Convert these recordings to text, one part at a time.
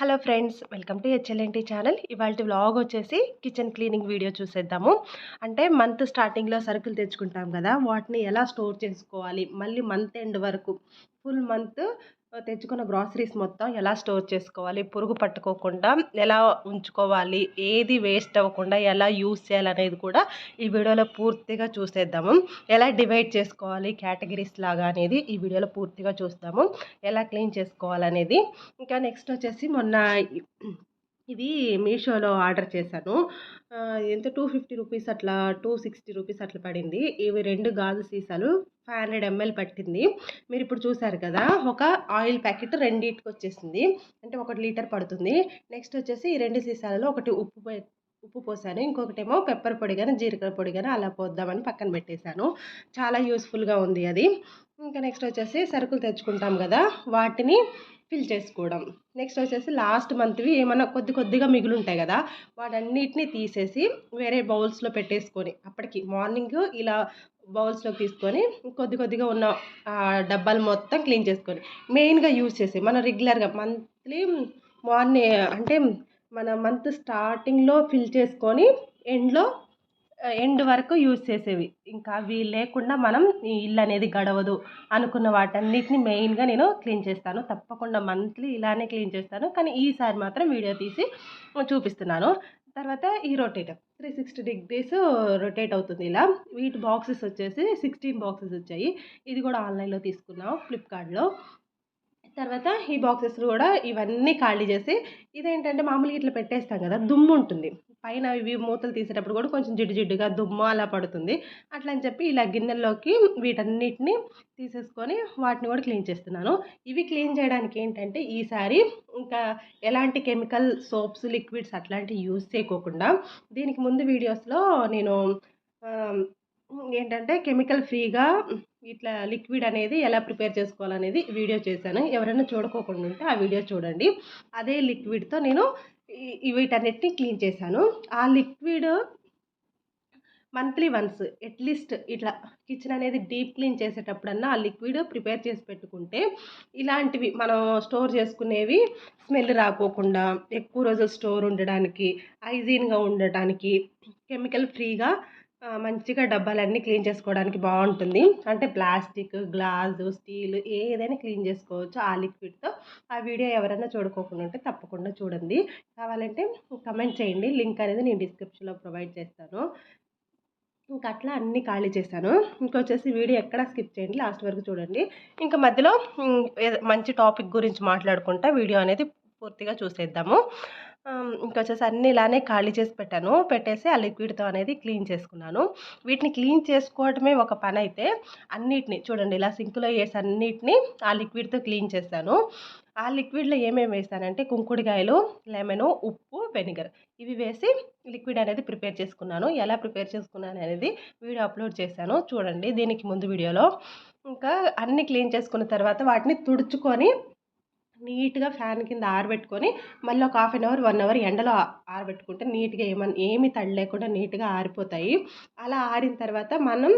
Hello friends welcome to HLNT channel. ఇవాళ vlog వచ్చేసి kitchen cleaning video చూసేద్దాము. అంటే మంత్ స్టార్టింగ్లో సరుకులు తెచ్చుకుంటాం కదా వాటిని ఎలా స్టోర్ చేసుకోవాలి? మళ్ళీ మంత్ ఎండ్ వరకు ఫుల్ మంత్ తెచ్చుకున్న గ్రాసరీస్ మొత్తం ఎలా స్టోర్ చేసుకోవాలి పురుగు పట్టుకోకుండా ఎలా ఉంచుకోవాలి ఏది వేస్ట్ అవ్వకుండా ఎలా యూస్ చేయాలనేది కూడా ఈ వీడియోలో పూర్తిగా చూసేద్దాము. ఎలా డివైడ్ చేసుకోవాలి కేటగిరీస్ లాగా అనేది ఈ వీడియోలో పూర్తిగా చూస్తాము. ఎలా క్లీన్ చేసుకోవాలనేది. ఇంకా నెక్స్ట్ వచ్చేసి మొన్న ఇది మీషోలో ఆర్డర్ చేశాను. ఎంత? టూ ఫిఫ్టీ రూపీస్ అట్లా టూ సిక్స్టీ రూపీస్ అట్లా పడింది. ఇవి రెండు గాజు సీసాలు ఫైవ్ హండ్రెడ్ ఎంఎల్ పట్టింది. మీరు ఇప్పుడు చూసారు కదా ఒక ఆయిల్ ప్యాకెట్ రెండింటికి వచ్చేసింది. అంటే ఒకటి లీటర్ పడుతుంది. నెక్స్ట్ వచ్చేసి ఈ రెండు సీసాలలో ఒకటి ఉప్పు ఉప్పు పోసాను. ఇంకొకటేమో పెప్పర్ పొడి కానీ జీలకర్ర పొడి కానీ అలా పోద్దామని పక్కన పెట్టేశాను. చాలా యూస్ఫుల్గా ఉంది అది. ఇంకా నెక్స్ట్ వచ్చేసి సరుకులు తెచ్చుకుంటాం కదా వాటిని ఫిల్ చేసుకోవడం. నెక్స్ట్ వచ్చేసి లాస్ట్ మంత్వి ఏమన్నా కొద్ది కొద్దిగా మిగులు ఉంటాయి కదా వాటన్నిటిని తీసేసి వేరే బౌల్స్లో పెట్టేసుకొని అప్పటికి మార్నింగ్ ఇలా బౌల్స్లోకి తీసుకొని కొద్ది కొద్దిగా ఉన్న డబ్బాలు మొత్తం క్లీన్ చేసుకొని మెయిన్గా యూజ్ చేసి మనం రెగ్యులర్గా మంత్లీ మార్నింగ్ అంటే మన మంత్ స్టార్టింగ్లో ఫిల్ చేసుకొని ఎండ్లో ఎండ్ వరకు యూజ్ చేసేవి. ఇంకా అవి లేకుండా మనం ఈ ఇల్లు అనేది గడవదు అనుకున్న వాటన్నిటిని మెయిన్గా నేను క్లీన్ చేస్తాను. తప్పకుండా మంత్లీ ఇలానే క్లీన్ చేస్తాను. కానీ ఈసారి మాత్రం వీడియో తీసి చూపిస్తున్నాను. తర్వాత ఈ rotator. Three sixty degrees rotate అవుతుంది ఇలా. వీటి బాక్సెస్ వచ్చేసి సిక్స్టీన్ బాక్సెస్ వచ్చాయి. ఇది కూడా ఆన్లైన్లో తీసుకున్నాం ఫ్లిప్కార్ట్లో. తర్వాత ఈ బాక్సెస్ కూడా ఇవన్నీ ఖాళీ చేసి ఇదేంటంటే మామూలుగా ఇట్లా పెట్టేస్తాం కదా దుమ్ము ఉంటుంది. పైన ఇవి మూతలు తీసేటప్పుడు కూడా కొంచెం జిడ్డు జిడ్డుగా దుమ్ము అలా పడుతుంది. అట్లా అని చెప్పి ఇలా గిన్నెల్లోకి వీటన్నిటిని తీసేసుకొని వాటిని కూడా క్లీన్ చేస్తున్నాను. ఇవి క్లీన్ చేయడానికి ఏంటంటే ఈసారి ఇంకా ఎలాంటి కెమికల్ సోప్స్ లిక్విడ్స్ అట్లాంటివి యూజ్ చేయకోకుండా దీనికి ముందు వీడియోస్లో నేను ఏంటంటే కెమికల్ ఫ్రీగా ఇట్లా లిక్విడ్ అనేది ఎలా ప్రిపేర్ చేసుకోవాలనేది వీడియో చేశాను. ఎవరైనా చూడకోకుండా ఉంటే ఆ వీడియో చూడండి. అదే లిక్విడ్తో నేను వీటన్నిటిని క్లీన్ చేశాను. ఆ liquid monthly once at least ఇట్లా కిచెన్ అనేది డీప్ క్లీన్ చేసేటప్పుడన్నా ఆ లిక్విడ్ ప్రిపేర్ చేసి పెట్టుకుంటే ఇలాంటివి మనం స్టోర్ చేసుకునేవి స్మెల్ రాకోకుండా ఎక్కువ రోజులు స్టోర్ ఉండడానికి హైజీన్గా ఉండటానికి కెమికల్ ఫ్రీగా మంచిగా డబ్బాలన్నీ క్లీన్ చేసుకోవడానికి బాగుంటుంది. అంటే ప్లాస్టిక్ గ్లాసు స్టీల్ ఏదైనా క్లీన్ చేసుకోవచ్చు ఆ లిక్విడ్తో ఆ వీడియో ఎవరైనా చూడుకోకుండా ఉంటే తప్పకుండా చూడండి. కావాలంటే కమెంట్ చేయండి. లింక్ అనేది నేను డిస్క్రిప్షన్లో ప్రొవైడ్ చేస్తాను. ఇంకా అట్లా అన్నీ ఖాళీ చేశాను. ఇంకొచ్చేసి వీడియో ఎక్కడ స్కిప్ చేయండి. లాస్ట్ వరకు చూడండి. ఇంకా మధ్యలో మంచి టాపిక్ గురించి మాట్లాడుకుంటా వీడియో అనేది పూర్తిగా చూసేద్దాము. ఇంకొచ్చేసి అన్నీ ఇలానే ఖాళీ చేసి పెట్టాను. పెట్టేసి ఆ లిక్విడ్తో అనేది క్లీన్ చేసుకున్నాను. వీటిని క్లీన్ చేసుకోవడమే ఒక పని అయితే అన్నిటిని చూడండి ఇలా సింక్లో వేసి అన్నిటిని ఆ లిక్విడ్తో క్లీన్ చేస్తాను ఆ లిక్విడ్లో ఏమేమి వేస్తానంటే కుంకుడుకాయలు లెమను ఉప్పు వెనిగర్ ఇవి వేసి లిక్విడ్ అనేది ప్రిపేర్ చేసుకున్నాను. ఎలా ప్రిపేర్ చేసుకున్నాను అనేది వీడియో అప్లోడ్ చేశాను. చూడండి దీనికి ముందు వీడియోలో. ఇంకా అన్నీ క్లీన్ చేసుకున్న తర్వాత వాటిని తుడుచుకొని నీట్గా ఫ్యాన్ కింద ఆరబెట్టుకొని మళ్ళీ ఒక half an hour one hour ఎండలో ఆరబెట్టుకుంటే నీట్గా ఏమన్నా ఏమి తడి లేకుండా నీట్గా ఆరిపోతాయి. అలా ఆరిన తర్వాత మనం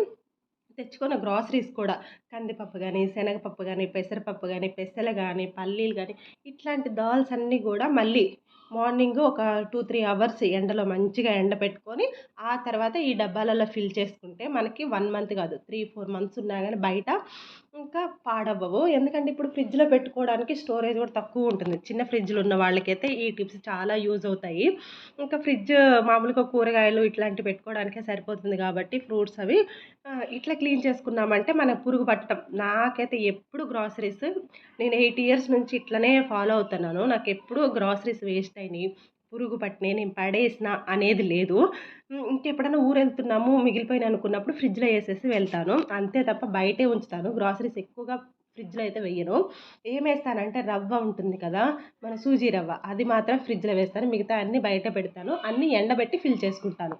తెచ్చుకున్న గ్రాసరీస్ కూడా కందిపప్పు కానీ శనగపప్పు కానీ పెసరపప్పు కానీ పెసలు కానీ పల్లీలు కానీ ఇట్లాంటి దాల్స్ అన్నీ కూడా మళ్ళీ మార్నింగ్ ఒక టూ త్రీ అవర్స్ ఎండలో మంచిగా ఎండ పెట్టుకొని ఆ తర్వాత ఈ డబ్బాలలో ఫిల్ చేసుకుంటే మనకి వన్ మంత్ కాదు త్రీ ఫోర్ మంత్స్ ఉన్నా కానీ బయట ఇంకా పాడవ్వవు. ఎందుకంటే ఇప్పుడు ఫ్రిడ్జ్లో పెట్టుకోవడానికి స్టోరేజ్ కూడా తక్కువ ఉంటుంది. చిన్న ఫ్రిడ్జ్లు ఉన్న వాళ్ళకైతే ఈ టిప్స్ చాలా యూజ్ అవుతాయి. ఇంకా ఫ్రిడ్జ్ మామూలుగా కూరగాయలు ఇట్లాంటివి పెట్టుకోవడానికే సరిపోతుంది కాబట్టి ఫ్రూట్స్ అవి ఇట్లా క్లీన్ చేసుకున్నామంటే మనకు పురుగు పట్టడం. నాకైతే ఎప్పుడు గ్రాసరీస్ నేను ఎయిట్ ఇయర్స్ నుంచి ఇట్లనే ఫాలో అవుతున్నాను. నాకు ఎప్పుడు గ్రాసరీస్ వేస్ట్ అయినాయి. పురుగు పట్టినాయి నేను పడేసిన అనేది లేదు. ఇంకెప్పుడైనా ఊరు వెళ్తున్నాము మిగిలిపోయిన అనుకున్నప్పుడు ఫ్రిడ్జ్లో వేసేసి వెళ్తాను. అంతే తప్ప బయటే ఉంచుతాను. గ్రాసరీస్ ఎక్కువగా ఫ్రిడ్జ్లో అయితే వేయను. ఏం వేస్తానంటే రవ్వ ఉంటుంది కదా మన సూజీ రవ్వ. అది మాత్రం ఫ్రిడ్జ్లో వేస్తాను. మిగతా అన్నీ బయట పెడతాను. అన్నీ ఎండబెట్టి ఫిల్ చేసుకుంటాను.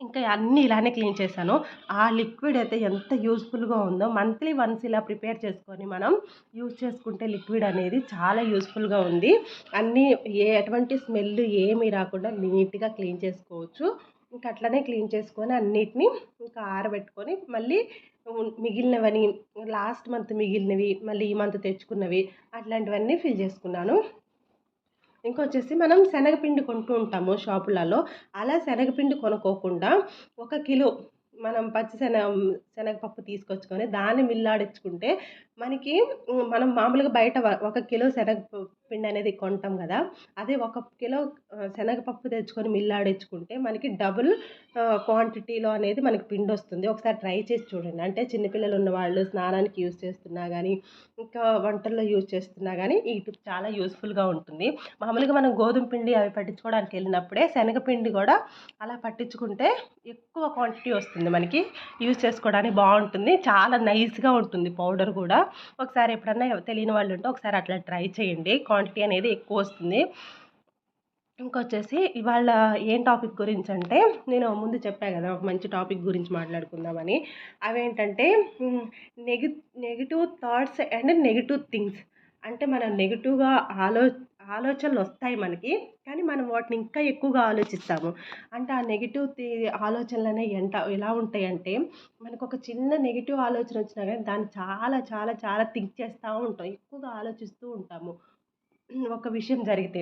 ఇంకా అన్నీ ఇలానే క్లీన్ చేశాను. ఆ లిక్విడ్ అయితే ఎంత యూస్ఫుల్గా ఉందో మంత్లీ వన్స్ ఇలా ప్రిపేర్ చేసుకొని మనం యూజ్ చేసుకుంటే లిక్విడ్ అనేది చాలా యూస్ఫుల్గా ఉంది. అన్నీ ఏ ఎటువంటి స్మెల్ ఏమీ రాకుండా నీట్గా క్లీన్ చేసుకోవచ్చు. ఇంకా అట్లనే క్లీన్ చేసుకొని అన్నిటినీ ఇంకా ఆరబెట్టుకొని మళ్ళీ మిగిలినవని లాస్ట్ మంత్ మిగిలినవి మళ్ళీ ఈ మంత్ తెచ్చుకున్నవి అట్లాంటివన్నీ ఫిల్ చేసుకున్నాను. ఇంకొచ్చేసి మనం శనగపిండి కొంటూ ఉంటాము షాపులలో. అలా శనగపిండి కొనుక్కోకుండా ఒక కిలో మనం పచ్చిశన శనగపప్పు తీసుకొచ్చుకొని దాన్ని మిల్లాడించుకుంటే మనకి మనం మామూలుగా బయట ఒక కిలో శనగ పిండి అనేది కొంటాం కదా అదే ఒక కిలో శనగపప్పు తెచ్చుకొని మిల్లాడించుకుంటే మనకి డబుల్ క్వాంటిటీలో అనేది మనకి పిండి వస్తుంది ఒకసారి ట్రై చేసి చూడండి. అంటే చిన్నపిల్లలు ఉన్న వాళ్ళు స్నానానికి యూజ్ చేస్తున్నా కానీ ఇంకా వంటల్లో యూజ్ చేస్తున్నా కానీ ఈ టిప్ చాలా యూస్ఫుల్గా ఉంటుంది. మామూలుగా మనం గోధుమ పిండి అవి పట్టించుకోవడానికి వెళ్ళినప్పుడే శనగపిండి కూడా అలా పట్టించుకుంటే ఎక్కువ క్వాంటిటీ వస్తుంది మనకి. యూజ్ చేసుకోవడానికి బాగుంటుంది. చాలా నైస్గా ఉంటుంది పౌడర్ కూడా. ఒకసారి ఎప్పుడన్నా తెలియని వాళ్ళు ఉంటే ఒకసారి అట్లా ట్రై చేయండి. క్వాంటిటీ అనేది ఎక్కువ వస్తుంది. ఇంకొచ్చేసి ఇవాళ ఏం టాపిక్ గురించి అంటే నేను ముందు చెప్పాను కదా ఒక మంచి టాపిక్ గురించి మాట్లాడుకుందామని. అవేంటంటే నెగి negative thoughts and negative things అంటే మనం నెగిటివ్గా ఆలో ఆలోచనలు వస్తాయి మనకి కానీ మనం వాటిని ఇంకా ఎక్కువగా ఆలోచిస్తాము. అంటే ఆ నెగిటివ్ ఆలోచనలు అనేవి ఎంత ఎలా ఉంటాయంటే మనకు ఒక చిన్న నెగిటివ్ ఆలోచన వచ్చినా కానీ దాన్ని చాలా చాలా చాలా థింక్ చేస్తూ ఉంటాం. ఎక్కువగా ఆలోచిస్తూ ఉంటాము. ఒక విషయం జరిగితే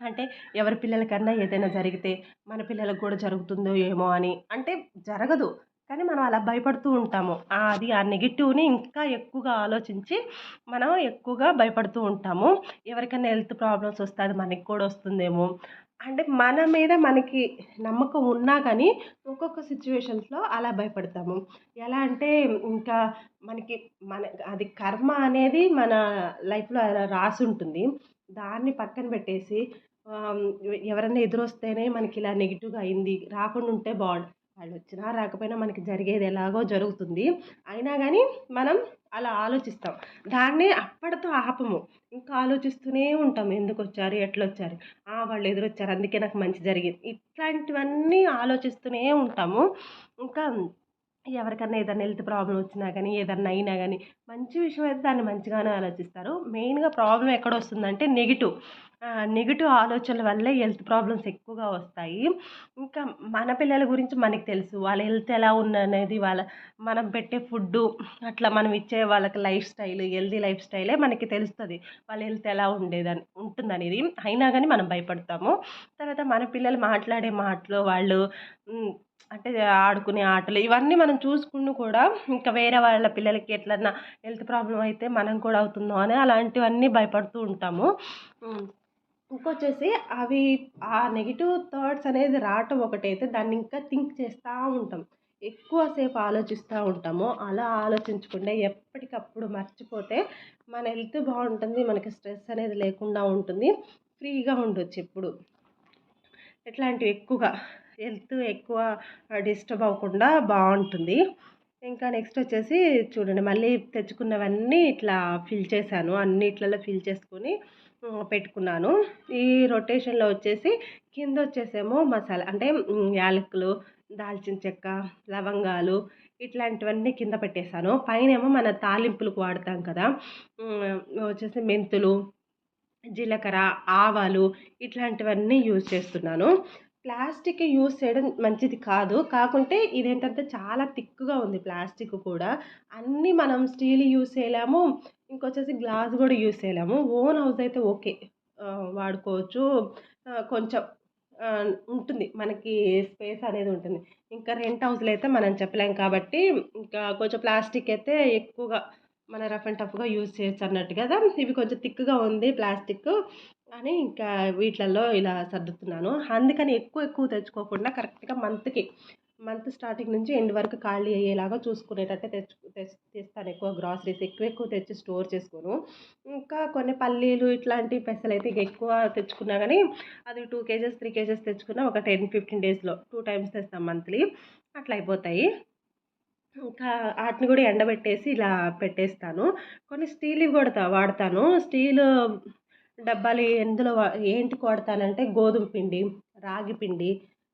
అంటే ఎవరి పిల్లలకన్నా ఏదైనా జరిగితే మన పిల్లలకు కూడా జరుగుతుందో ఏమో అని అంటే జరగదు. కానీ మనం అలా భయపడుతూ ఉంటాము. అది ఆ నెగిటివ్ని ఇంకా ఎక్కువగా ఆలోచించి మనం ఎక్కువగా భయపడుతూ ఉంటాము. ఎవరికైనా హెల్త్ ప్రాబ్లమ్స్ వస్తే అది మనకి కూడా వస్తుందేమో. అంటే మన మీద మనకి నమ్మకం ఉన్నా కానీ ఒక్కొక్క సిచ్యువేషన్స్లో అలా భయపడతాము. ఎలా అంటే ఇంకా మనకి మన అది కర్మ అనేది మన లైఫ్లో రాసి ఉంటుంది. దాన్ని పక్కన పెట్టేసి ఎవరైనా ఎదురొస్తేనే మనకి ఇలా నెగిటివ్గా అయింది రాకుండా ఉంటే బాగుంది వాళ్ళు వచ్చినా రాకపోయినా మనకి జరిగేది ఎలాగో జరుగుతుంది. అయినా కానీ మనం అలా ఆలోచిస్తాం. దాన్ని అప్పటితో ఆపము. ఇంకా ఆలోచిస్తూనే ఉంటాం. ఎందుకు వచ్చారు ఎట్లా వచ్చారు వాళ్ళు ఎదురొచ్చారు. అందుకే నాకు మంచి జరిగింది. ఇట్లాంటివన్నీ ఆలోచిస్తూనే ఉంటాము. ఇంకా ఎవరికన్నా ఏదైనా హెల్త్ ప్రాబ్లం వచ్చినా కానీ ఏదన్నా అయినా కానీ మంచి విషయం అయితే దాన్ని మంచిగానే ఆలోచిస్తారు. మెయిన్గా ప్రాబ్లం ఎక్కడ వస్తుందంటే నెగిటివ్. నెగిటివ్ ఆలోచనల వల్లే హెల్త్ ప్రాబ్లమ్స్ ఎక్కువగా వస్తాయి. ఇంకా మన పిల్లల గురించి మనకి తెలుసు. వాళ్ళ హెల్త్ ఎలా ఉందనేది వాళ్ళ మనం పెట్టే ఫుడ్డు అట్లా మనం ఇచ్చే వాళ్ళకి లైఫ్ స్టైల్ హెల్తీ లైఫ్ స్టైలే మనకి తెలుస్తుంది. వాళ్ళ హెల్త్ ఎలా ఉండేదని ఉంటుందనేది. అయినా కానీ మనం భయపడతాము. తర్వాత మన పిల్లలు మాట్లాడే మాటలు వాళ్ళు అంటే ఆడుకునే ఆటలు ఇవన్నీ మనం చూసుకుని కూడా ఇంకా వేరే వాళ్ళ పిల్లలకి ఎట్లన్నా హెల్త్ ప్రాబ్లం అయితే మనం కూడా అవుతుందో అని అలాంటివన్నీ భయపడుతూ ఉంటాము. ఇంకొచ్చేసి అవి ఆ నెగిటివ్ థాట్స్ అనేది రావటం ఒకటైతే దాన్ని ఇంకా థింక్ చేస్తూ ఉంటాం. ఎక్కువసేపు ఆలోచిస్తూ ఉంటాము. అలా ఆలోచించకుండా ఎప్పటికప్పుడు మర్చిపోతే మన హెల్త్ బాగుంటుంది మనకి స్ట్రెస్ అనేది లేకుండా ఉంటుంది ఫ్రీగా ఉండొచ్చు ఎప్పుడు. ఎట్లాంటివి ఎక్కువగా హెల్త్ ఎక్కువ డిస్టర్బ్ అవ్వకుండా బాగుంటుంది. ఇంకా నెక్స్ట్ వచ్చేసి చూడండి మళ్ళీ తెచ్చుకున్నవన్నీ ఇట్లా ఫిల్ చేశాను. అన్నిట్లలో ఫిల్ చేసుకొని పెట్టుకున్నాను. ఈ రొటేషన్లో వచ్చేసి కింద వచ్చేసేమో మసాలా అంటే యాలకులు దాల్చిన చెక్క లవంగాలు ఇట్లాంటివన్నీ కింద పెట్టేశాను. పైన ఏమో మన తాలింపులకు వాడతాం కదా వచ్చేసి మెంతులు జీలకర్ర ఆవాలు ఇట్లాంటివన్నీ యూజ్ చేస్తున్నాను. ప్లాస్టిక్ యూస్ చేయడం మంచిది కాదు. కాకుంటే ఇదేంటంటే చాలా థిక్గా ఉంది ప్లాస్టిక్ కూడా. అన్నీ మనం స్టీల్ యూస్ చేయలేము. ఇంకొచ్చేసి గ్లాస్ కూడా యూస్ చేయలేము. ఓన్ హౌస్ అయితే ఓకే. వాడుకోవచ్చు. కొంచెం ఉంటుంది. మనకి స్పేస్ అనేది ఉంటుంది. ఇంకా రెంట్ హౌస్లో అయితే మనం చెప్పలేం కాబట్టి ఇంకా కొంచెం ప్లాస్టిక్ అయితే ఎక్కువగా మన రఫ్ అండ్ టఫ్గా యూజ్ చేయొచ్చు అన్నట్టు కదా. ఇవి కొంచెం థిక్గా ఉంది ప్లాస్టిక్ అని ఇంకా వీటిలలో ఇలా సర్దుతున్నాను. అందుకని ఎక్కువ ఎక్కువ తెచ్చుకోకుండా కరెక్ట్గా మంత్కి మంత్ స్టార్టింగ్ నుంచి ఎండ్ వరకు ఖాళీ అయ్యేలాగా చూసుకునేటట్టే తెచ్చు తెస్తాను ఎక్కువ గ్రాసరీస్ ఎక్కువ ఎక్కువ తెచ్చి స్టోర్ చేసుకోను. ఇంకా కొన్ని పల్లీలు ఇట్లాంటి పెసలు అయితే ఎక్కువ తెచ్చుకున్నా కానీ అది టూ కేజెస్ త్రీ కేజెస్ తెచ్చుకున్నా ఒక టెన్ ఫిఫ్టీన్ డేస్లో టూ టైమ్స్ తెస్తాం మంత్లీ అట్లా అయిపోతాయి. ఇంకా వాటిని కూడా ఎండబెట్టేసి ఇలా పెట్టేస్తాను. కొన్ని స్టీల్ కూడా వాడతాను. స్టీల్ డబ్బాలు ఎందులో ఏంటి వాడతానంటే గోధుమ పిండి రాగి పిండి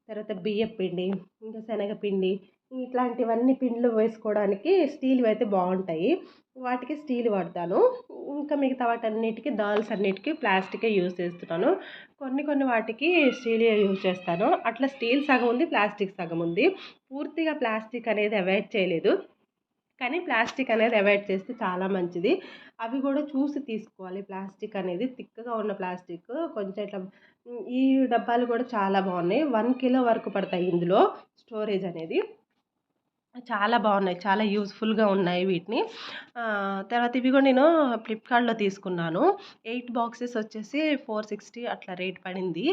తర్వాత బియ్యం పిండి ఇంకా శనగపిండి ఇట్లాంటివన్నీ పిండిలు వేసుకోవడానికి స్టీల్వి అయితే బాగుంటాయి. వాటికి స్టీల్ వాడతాను. ఇంకా మిగతా వాటన్నిటికీ దాల్స్ అన్నిటికీ ప్లాస్టికే యూజ్ చేస్తున్నాను. కొన్ని కొన్ని వాటికి స్టీల్ యూజ్ చేస్తాను. అట్లా స్టీల్ సగం ఉంది ప్లాస్టిక్ సగం ఉంది. పూర్తిగా ప్లాస్టిక్ అనేది అవాయిడ్ చేయలేదు. కానీ ప్లాస్టిక్ అనేది అవాయిడ్ చేస్తే చాలా మంచిది. అవి కూడా చూసి తీసుకోవాలి. ప్లాస్టిక్ అనేది థిక్గా ఉన్న ప్లాస్టిక్ కొంచెం ఇట్లా ఈ డబ్బాలు కూడా చాలా బాగున్నాయి. వన్ కిలో వరకు పడతాయి ఇందులో స్టోరేజ్ అనేది. చాలా బాగున్నాయి. చాలా యూస్ఫుల్గా ఉన్నాయి వీటిని. తర్వాత ఇవి కూడా నేను ఫ్లిప్కార్ట్లో తీసుకున్నాను. ఎయిట్ బాక్సెస్ వచ్చేసి ఫోర్ సిక్స్టీ అట్లా రేట్ పడింది.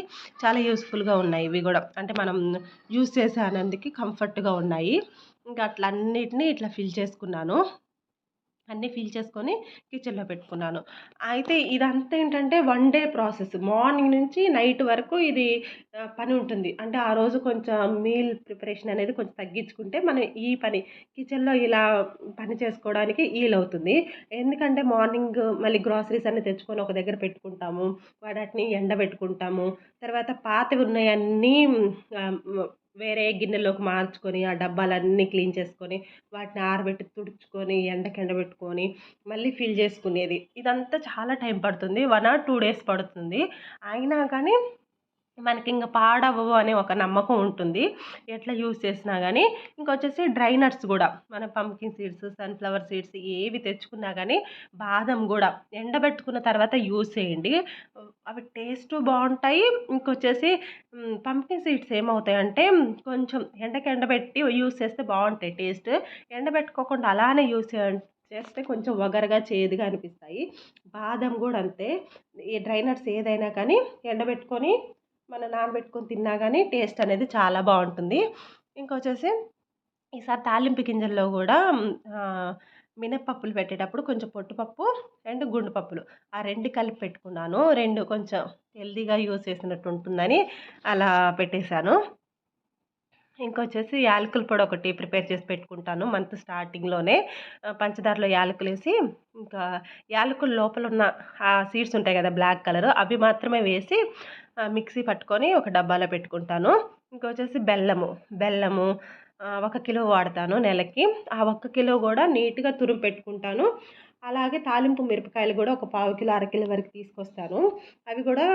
చాలా యూస్ఫుల్గా ఉన్నాయి ఇవి కూడా. అంటే మనం యూస్ చేసే ఆనందుకి కంఫర్ట్గా ఉన్నాయి. ఇంకా అట్లా అన్నిటినీ ఇట్లా ఫిల్ చేసుకున్నాను. అన్నీ ఫిల్ చేసుకొని కిచెన్లో పెట్టుకున్నాను. అయితే ఇదంతా ఏంటంటే వన్ డే ప్రాసెస్. మార్నింగ్ నుంచి నైట్ వరకు ఇది పని ఉంటుంది. అంటే ఆ రోజు కొంచెం మీల్ ప్రిపరేషన్ అనేది కొంచెం తగ్గించుకుంటే మనం ఈ పని కిచెన్లో ఇలా పని చేసుకోవడానికి వీలవుతుంది. ఎందుకంటే మార్నింగ్ మళ్ళీ గ్రాసరీస్ అన్ని తెచ్చుకొని ఒక దగ్గర పెట్టుకుంటాము. వాటిని ఎండబెట్టుకుంటాము. తర్వాత పాతవి ఉన్నాయన్నీ వేరే గిన్నెలోకి మార్చుకొని ఆ డబ్బాలన్నీ క్లీన్ చేసుకొని వాటిని ఆరబెట్టి తుడుచుకొని ఎండకి ఎండబెట్టుకొని మళ్ళీ ఫిల్ చేసుకునేది. ఇదంతా చాలా టైం పడుతుంది. వన్ ఆర్ టూ డేస్ పడుతుంది. అయినా కానీ మనకి ఇంకా పాడవవు అనే ఒక నమ్మకం ఉంటుంది. ఎట్లా యూస్ చేసినా కానీ ఇంకొచ్చేసి డ్రై నట్స్ కూడా మన పంకిన్ సీడ్స్ సన్ఫ్లవర్ సీడ్స్ ఏవి తెచ్చుకున్నా కానీ బాదం కూడా ఎండబెట్టుకున్న తర్వాత యూస్ చేయండి. అవి టేస్ట్ బాగుంటాయి ఇంకొచ్చేసి పంకిన్ సీడ్స్ ఏమవుతాయంటే కొంచెం ఎండకి ఎండబెట్టి యూస్ చేస్తే బాగుంటాయి టేస్ట్. ఎండబెట్టుకోకుండా అలానే యూస్ చేస్తే కొంచెం వగరగా చేదుగా అనిపిస్తాయి. బాదం కూడా అంతే. ఈ డ్రై నట్స్ ఏదైనా కానీ ఎండబెట్టుకొని మనం నానబెట్టుకొని తిన్నా కానీ టేస్ట్ అనేది చాలా బాగుంటుంది. ఇంకొచ్చేసి ఈసారి తాలింపు గింజల్లో కూడా మినప్పప్పులు పెట్టేటప్పుడు కొంచెం పొట్టుపప్పు అండ్ గుండు పప్పులు. ఆ రెండు కలిపి పెట్టుకున్నాను. రెండు కొంచెం హెల్దీగా యూస్ చేసినట్టు ఉంటుందని అలా పెట్టేశాను. ఇంకొచ్చేసి యాలకుల పొడి ఒకటి ప్రిపేర్ చేసి పెట్టుకుంటాను మంత్ స్టార్టింగ్లోనే. పంచదారలో యాలకులు వేసి ఇంకా యాలకుల లోపల ఉన్న ఆ సీడ్స్ ఉంటాయి కదా బ్లాక్ కలర్ అవి మాత్రమే వేసి మిక్సీ పట్టుకొని ఒక డబ్బాలో పెట్టుకుంటాను. ఇంకొచ్చేసి బెల్లము బెల్లము ఒక కిలో వాడతాను నెలకి. ఆ ఒక్క కిలో కూడా నీట్గా తురుము పెట్టుకుంటాను. అలాగే తాలింపు మిరపకాయలు కూడా ఒక పావు కిలో అరకిలో వరకు తీసుకొస్తాను. అవి కూడా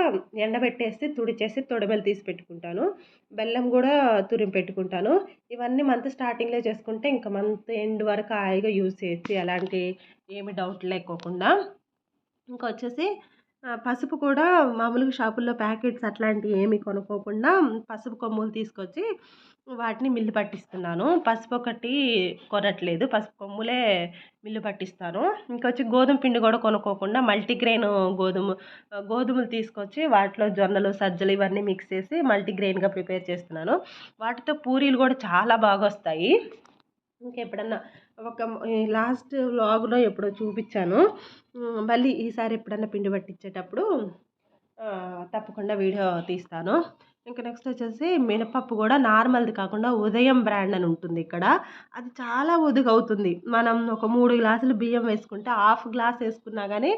ఎండబెట్టేసి తుడిచేసి తొడమలు తీసి పెట్టుకుంటాను. బెల్లం కూడా తురిమి పెట్టుకుంటాను. ఇవన్నీ మంత్ స్టార్టింగ్లో చేసుకుంటే ఇంకా మంత్ ఎండ్ వరకు హాయిగా యూజ్ చేయొచ్చు ఎలాంటి ఏమి డౌట్ లేకోకుండా. ఇంకా వచ్చేసి పసుపు కూడా మామూలుగా షాపుల్లో ప్యాకెట్స్ అట్లాంటివి ఏమి కొనుక్కోకుండా పసుపు కొమ్ములు తీసుకొచ్చి వాటిని మిల్లు పట్టిస్తున్నాను. పసుపు ఒకటి కొనట్లేదు. పసుపు కొమ్ములే మిల్లు పట్టిస్తాను. ఇంకొచ్చి గోధుమ పిండి కూడా కొనుక్కోకుండా మల్టీగ్రెయిన్ గోధుమ గోధుమలు తీసుకొచ్చి వాటిలో జొన్నలు సజ్జలు ఇవన్నీ మిక్స్ చేసి మల్టీగ్రెయిన్గా ప్రిపేర్ చేస్తున్నాను. వాటితో పూరీలు కూడా చాలా బాగా వస్తాయి ఇంకెప్పుడన్నా ఒక లాస్ట్ వ్లాగ్లో ఎప్పుడో చూపించాను. మళ్ళీ ఈసారి ఎప్పుడన్నా పిండి పట్టించేటప్పుడు తప్పకుండా వీడియో తీస్తాను. ఇంకా నెక్స్ట్ వచ్చేసి మినపప్పు కూడా నార్మల్ది కాకుండా ఉదయం బ్రాండ్ అని ఉంటుంది ఇక్కడ. అది చాలా అవుతుంది మనం ఒక మూడు గ్లాసులు బియ్యం వేసుకుంటే హాఫ్ గ్లాస్ వేసుకున్నా కానీ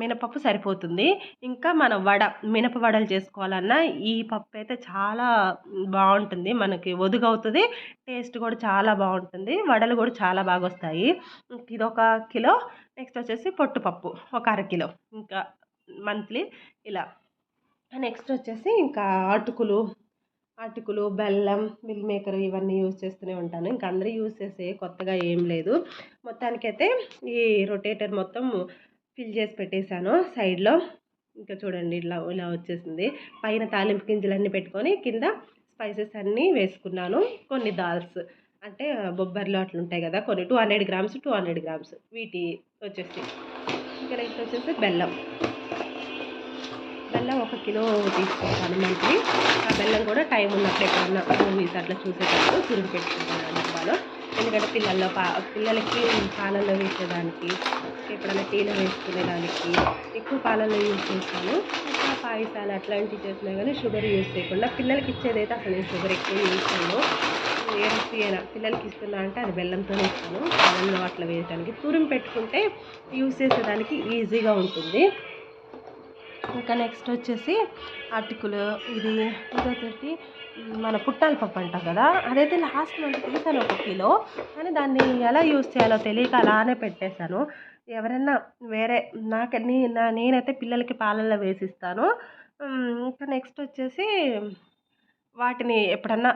మినపప్పు సరిపోతుంది. ఇంకా మన వడ మినప వడలు చేసుకోవాలన్నా ఈ పప్పు అయితే చాలా బాగుంటుంది. మనకి ఒదుగవుతుంది. టేస్ట్ కూడా చాలా బాగుంటుంది. వడలు కూడా చాలా బాగా వస్తాయి. ఇది ఒక కిలో నెక్స్ట్ వచ్చేసి పొట్టుపప్పు ఒక అర కిలో. ఇంకా మంత్లీ ఇలా. నెక్స్ట్ వచ్చేసి ఇంకా అటుకులు అటుకులు బెల్లం మిల్ మేకర్ ఇవన్నీ యూజ్ చేస్తూనే ఉంటాను. ఇంకా అందరూ యూజ్ చేసే కొత్తగా ఏం లేదు. మొత్తానికైతే ఈ రొటేటర్ మొత్తం ఫిల్ చేసి పెట్టేశాను. సైడ్లో ఇంకా చూడండి ఇలా ఇలా వచ్చేసింది. పైన తాలింపు గింజలన్నీ పెట్టుకొని కింద స్పైసెస్ అన్నీ వేసుకున్నాను. కొన్ని దాల్స్ అంటే బొబ్బర్లు అట్లా ఉంటాయి కదా కొన్ని two hundred grams two hundred grams. వీటి వచ్చేసి ఇంకా నెక్స్ట్ వచ్చేసి బెల్లం. బెల్లం ఒక కిలో తీసుకుంటాను మంత్లీ. ఆ బెల్లం కూడా టైం ఉన్నప్పుడు ఎక్కడన్నా మూవీస్ అట్లా చూసేటప్పుడు తురుగు పెట్టుకుంటాను డబ్బాలో. ఎందుకంటే పిల్లల్లో పా పిల్లలకి పాలల్లో వేసేదానికి ఎప్పుడైనా టీలో వేసుకునేదానికి ఎక్కువ పాలల్లో యూజ్ చేస్తాను. ఇంకా పాయసాలు అట్లాంటివి చేసినా కానీ షుగర్ యూజ్ చేయకుండా పిల్లలకి ఇచ్చేదైతే అసలు నేను షుగర్ ఎక్కువ యూజ్ చేయను. ఏ పిల్లలకి ఇస్తున్నా అంటే అది బెల్లంతోనే ఇస్తాను. పాలల్లో అట్లా వేయడానికి తురిమి పెట్టుకుంటే యూజ్ చేసేదానికి ఈజీగా ఉంటుంది. ఇంకా నెక్స్ట్ వచ్చేసి అటుకులు ఇది ఇదొకటి మన పుట్టాల పప్పు అంటాం కదా అదైతే లాస్ట్ మంత్ తీసాను ఒక కిలో కానీ దాన్ని ఎలా యూస్ చేయాలో తెలియక అలానే పెట్టేశాను. ఎవరైనా వేరే నాకు నా నేనైతే పిల్లలకి పాలల్లో వేసిస్తాను. ఇంకా నెక్స్ట్ వచ్చేసి వాటిని ఎప్పుడన్నా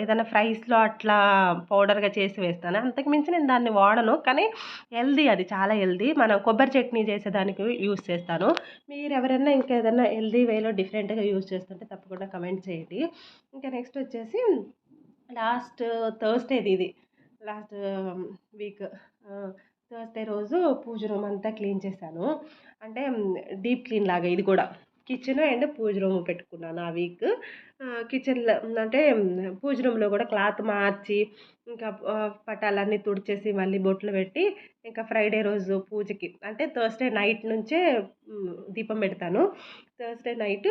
ఏదైనా ఫ్రైస్లో అట్లా పౌడర్గా చేసి వేస్తాను? అంతకు మించి నేను దాన్ని వాడను. కానీ హెల్దీ అది చాలా హెల్దీ మనం కొబ్బరి చట్నీ చేసేదానికి యూస్ చేస్తాను. మీరు ఎవరైనా ఇంకా ఏదైనా హెల్దీ వేలో డిఫరెంట్గా యూస్ చేస్తుంటే తప్పకుండా కమెంట్ చేయండి. ఇంకా నెక్స్ట్ వచ్చేసి లాస్ట్ థర్స్డేది ఇది లాస్ట్ వీక్ థర్స్డే రోజు పూజ రూమ్ అంతా క్లీన్ చేశాను. అంటే డీప్ క్లీన్ లాగా ఇది కూడా. కిచెన్ అండ్ పూజ రూమ్ పెట్టుకున్నాను ఆ వీక్. కిచెన్లో అంటే పూజ రూమ్లో కూడా క్లాత్ మార్చి ఇంకా పటాలన్నీ తుడిచేసి మళ్ళీ బొట్లు పెట్టి ఇంకా ఫ్రైడే రోజు పూజకి అంటే థర్స్డే నైట్ నుంచే దీపం పెడతాను. థర్స్డే నైట్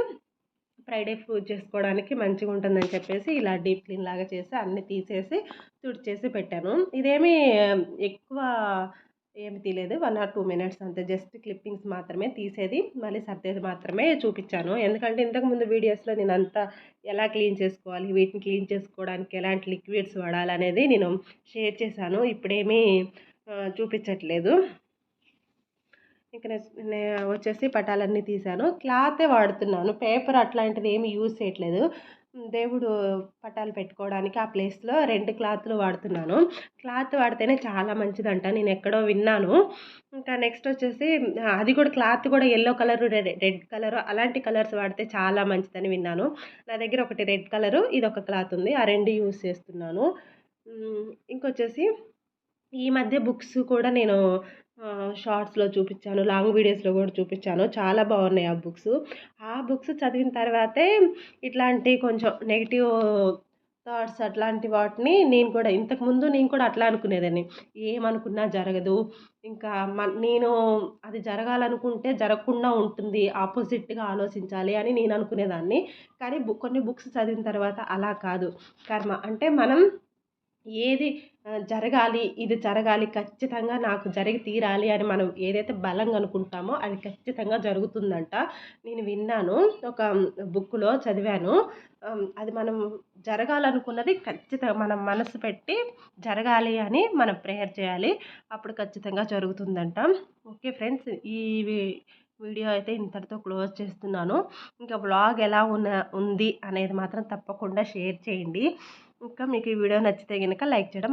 ఫ్రైడే పూజ చేసుకోవడానికి మంచిగా ఉంటుందని చెప్పేసి ఇలా డీప్ క్లీన్ లాగా చేసి అన్నీ తీసేసి తుడిచేసి పెట్టాను. ఇదేమి ఎక్కువ ఏమి తీయలేదు. వన్ ఆర్ టూ మినిట్స్ అంతే. జస్ట్ క్లిప్పింగ్స్ మాత్రమే తీసేది. మళ్ళీ సర్దేది మాత్రమే చూపించాను. ఎందుకంటే ఇంతకుముందు వీడియోస్లో నేను అంతా ఎలా క్లీన్ చేసుకోవాలి వీటిని క్లీన్ చేసుకోవడానికి ఎలాంటి లిక్విడ్స్ వాడాలి అనేది నేను షేర్ చేశాను. ఇప్పుడేమీ చూపించట్లేదు. ఇంకా నేను వచ్చేసి పటాలన్నీ తీసాను క్లాతే వాడుతున్నాను. పేపర్ అట్లాంటిది ఏమి యూజ్ చేయట్లేదు. దేవుడు పటాలు పెట్టుకోవడానికి ఆ ప్లేస్లో రెండు క్లాత్లు వాడుతున్నాను. క్లాత్ వాడితేనే చాలా మంచిదంట. నేను ఎక్కడో విన్నాను. ఇంకా నెక్స్ట్ వచ్చేసి అది కూడా క్లాత్ కూడా ఎల్లో కలర్ రెడ్ కలర్ అలాంటి కలర్స్ వాడితే చాలా మంచిదని విన్నాను. నా దగ్గర ఒకటి రెడ్ కలరు ఇది ఒక క్లాత్ ఉంది. ఆ రెండు యూస్ చేస్తున్నాను. ఇంకొచ్చేసి ఈ మధ్య బుక్స్ కూడా నేను షార్ట్స్లో చూపించాను లాంగ్ వీడియోస్లో కూడా చూపించాను చాలా బాగున్నాయి ఆ బుక్స్. ఆ బుక్స్ చదివిన తర్వాతే ఇట్లాంటి కొంచెం నెగిటివ్ థాట్స్ అట్లాంటి వాటిని నేను కూడా ఇంతకుముందు నేను కూడా అట్లా అనుకునేదాన్ని. ఏమనుకున్నా జరగదు. ఇంకా మ నేను అది జరగాలనుకుంటే జరగకుండా ఉంటుంది ఆపోజిట్గా ఆలోచించాలి అని నేను అనుకునేదాన్ని. కానీ బుక్ కొన్ని బుక్స్ చదివిన తర్వాత అలా కాదు. కర్మ అంటే మనం ఏది జరగాలి ఇది జరగాలి ఖచ్చితంగా నాకు జరిగి తీరాలి అని మనం ఏదైతే బలంగా అనుకుంటామో అది ఖచ్చితంగా జరుగుతుందంట. నేను విన్నాను ఒక బుక్లో చదివాను. అది మనం జరగాలనుకున్నది ఖచ్చితంగా మనం మనసు పెట్టి జరగాలి అని మనం ప్రేయర్ చేయాలి అప్పుడు ఖచ్చితంగా జరుగుతుందంట. ఓకే ఫ్రెండ్స్ ఈ వీడియో అయితే ఇంతటితో క్లోజ్ చేస్తున్నాను. ఇంకా బ్లాగ్ ఎలా ఉన్న ఉంది అనేది మాత్రం తప్పకుండా షేర్ చేయండి. ఇంకా మీకు ఈ వీడియో నచ్చితే కనుక లైక్ చేయడం